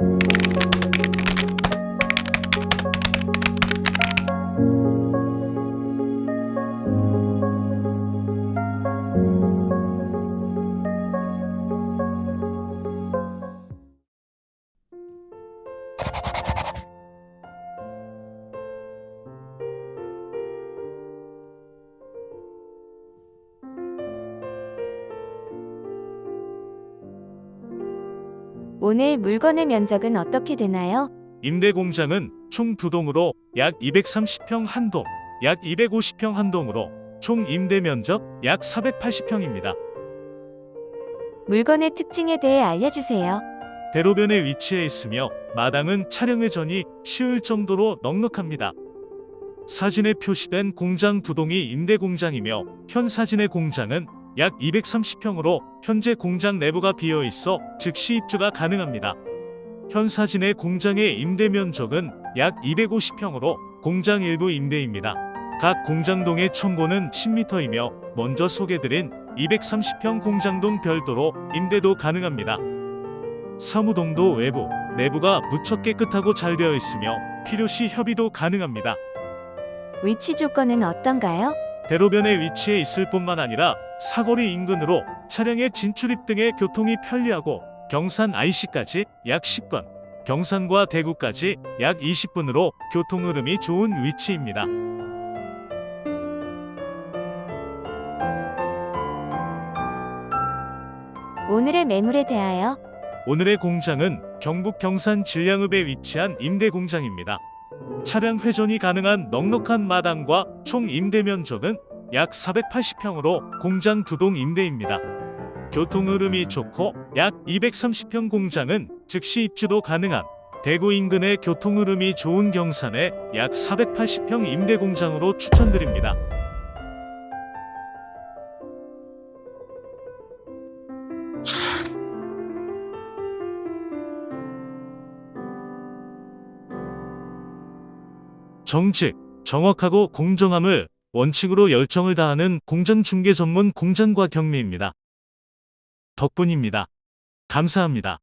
you 오늘 물건의 면적은 어떻게 되나요? 임대 공장은 총 두 동으로 약 230평 한 동, 약 250평 한 동으로 총 임대 면적 약 480평입니다. 물건의 특징에 대해 알려주세요. 대로변에 위치해 있으며 마당은 촬영 회전이 쉬울 정도로 넉넉합니다. 사진에 표시된 공장 두 동이 임대 공장이며 현 사진의 공장은 약 230평으로 현재 공장 내부가 비어 있어 즉시 입주가 가능합니다. 현 사진의 공장의 임대 면적은 약 250평으로 공장 일부 임대입니다. 각 공장동의 첨고는 10m이며 먼저 소개드린 230평 공장동 별도로 임대도 가능합니다. 사무동도 외부, 내부가 무척 깨끗하고 잘 되어 있으며 필요시 협의도 가능합니다. 위치 조건은 어떤가요? 대로변에 위치해 있을 뿐만 아니라 사거리 인근으로 차량의 진출입 등의 교통이 편리하고 경산 IC까지 약 10분, 경산과 대구까지 약 20분으로 교통 흐름이 좋은 위치입니다. 오늘의 매물에 대하여 오늘의 공장은 경북 경산 진량읍에 위치한 임대 공장입니다. 차량 회전이 가능한 넉넉한 마당과 총 임대 면적은 약 480평으로 공장 두 동 임대입니다. 교통 흐름이 좋고 약 230평 공장은 즉시 입주도 가능한 대구 인근의 교통 흐름이 좋은 경산의 약 480평 임대 공장으로 추천드립니다. 정직, 정확하고 공정함을 원칙으로 열정을 다하는 공장 중개 전문 공장과 경미입니다. 덕분입니다. 감사합니다.